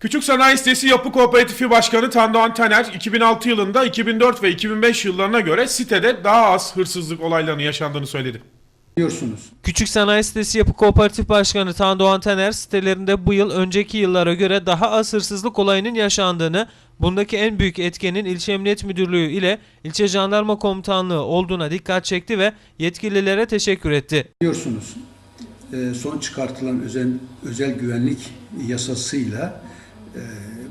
Küçük Sanayi Sitesi Yapı Kooperatifi Başkanı Tandoğan Taner, 2006 yılında 2004 ve 2005 yıllarına göre sitede daha az hırsızlık olaylarının yaşandığını söyledi. diyorsunuz. Küçük Sanayi Sitesi Yapı Kooperatif Başkanı Tandoğan Taner sitelerinde bu yıl önceki yıllara göre daha az hırsızlık olayının yaşandığını, bundaki en büyük etkenin ilçe emniyet müdürlüğü ile ilçe jandarma komutanlığı olduğuna dikkat çekti ve yetkililere teşekkür etti. Diyorsunuz. Ee, son çıkartılan özel, özel güvenlik yasasıyla e,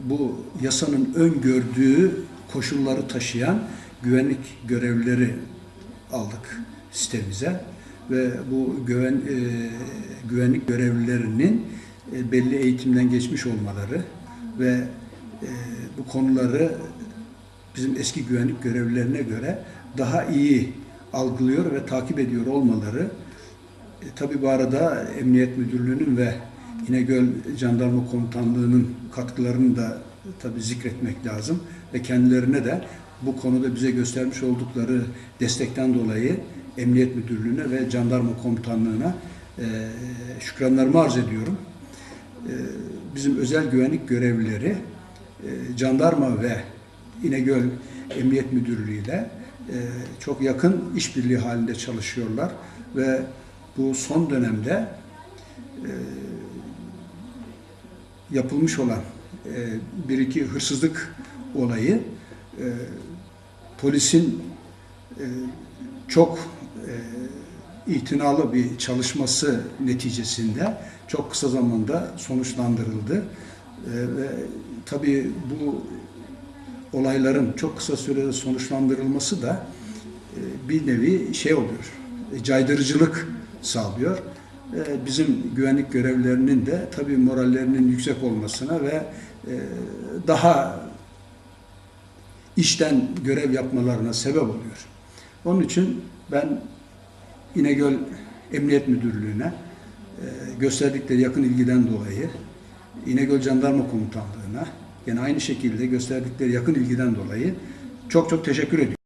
bu yasanın öngördüğü koşulları taşıyan güvenlik görevlileri aldık sitemize. Ve bu güven, e, güvenlik görevlilerinin e, belli eğitimden geçmiş olmaları ve e, bu konuları bizim eski güvenlik görevlilerine göre daha iyi algılıyor ve takip ediyor olmaları e, tabii bu arada Emniyet Müdürlüğü'nün ve İnegöl Jandarma Komutanlığı'nın katkılarını da tabii zikretmek lazım ve kendilerine de bu konuda bize göstermiş oldukları destekten dolayı Emniyet Müdürlüğü'ne ve Jandarma Komutanlığı'na e, şükranlarımı arz ediyorum. E, bizim özel güvenlik görevlileri e, jandarma ve İnegöl Emniyet Müdürlüğü ile e, çok yakın işbirliği halinde çalışıyorlar ve bu son dönemde e, yapılmış olan e, bir iki hırsızlık olayı e, polisin e, çok e, itinalı bir çalışması neticesinde çok kısa zamanda sonuçlandırıldı. E, ve tabii bu olayların çok kısa sürede sonuçlandırılması da e, bir nevi şey oluyor, e, caydırıcılık sağlıyor. E, Bizim güvenlik görevlilerinin de tabii morallerinin yüksek olmasına ve e, daha işten görev yapmalarına sebep oluyor. Onun için ben İnegöl Emniyet Müdürlüğü'ne e, gösterdikleri yakın ilgiden dolayı İnegöl Jandarma Komutanlığı'na yine aynı şekilde gösterdikleri yakın ilgiden dolayı çok çok teşekkür ediyorum.